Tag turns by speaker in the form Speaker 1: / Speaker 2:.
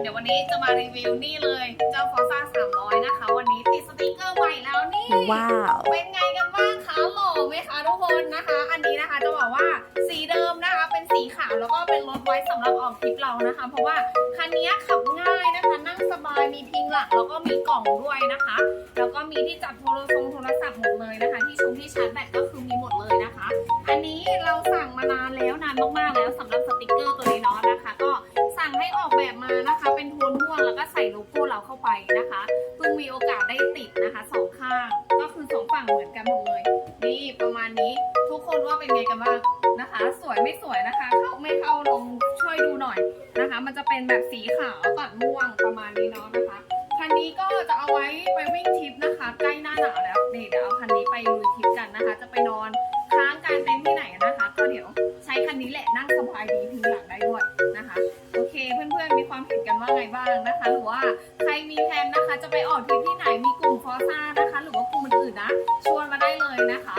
Speaker 1: เดี๋ยววันนี้จะมารีวิวนี่เลย เจ้าฟอร์ซ่า300นะคะ วันนี้ติดสติกเกอร์ใหม่แล้วนี่
Speaker 2: ว้าว
Speaker 1: เป็นไงกันบ้างคะหล่อไหมคะทุกคนนะคะ อันนี้นะคะจะบอกว่าสีเดิมนะคะเป็นสีขาวแล้วก็เป็นรถไว้สำหรับออกทริปเรานะคะ เพราะว่าคันนี้ขับง่ายนะคะ นั่งสบายมีพิงหลักแล้วก็มีกล่องด้วยนะคะ แล้วก็มีที่จับโทรศัพท์โทรศัพท์หมดเลยนะคะ ที่ชงที่ชาร์จแบตก็คือมีหมดเลยนะคะ อันนี้เราสั่งมานานแล้วนานมากๆแล้วสำหรับสติกเกอร์ มานะคะ เป็นโทนม่วงแล้วก็ใส่โลโก้เราเข้าไปนะคะเพิ่งมีโอกาสได้ติดนะคะสองข้าง ก็คือสองฝั่งเหมือนกันหมดเลย นี่ประมาณนี้ทุกคนว่าเป็นไงกันบ้างนะคะ สวยไม่สวยนะคะ เข้าไม่เข้าลองช่วยดูหน่อยนะคะ มันจะเป็นแบบสีขาวตัดม่วงประมาณนี้เนาะนะคะคันนี้ก็จะเอาไว้ไปวิ่งทริปนะคะ ใกล้หน้าหนาวแล้วนี่เดี๋ยวเอาคันนี้ไปลุยทริปกันนะคะ จะไปนอนค้างกลารเต็นท์ที่ไหนนะคะ ก็เดี๋ยวใช้คันนี้แหละนั่งสบายดีพิงหลัง ความเห็นกันว่าไงบ้างนะคะ หรือว่าใครมีแผนนะคะ จะไปออกทริปที่ไหนมีกลุ่มฟอซ่านะคะ หรือว่ากลุ่มอื่นๆนะ ชวนมาได้เลยนะคะ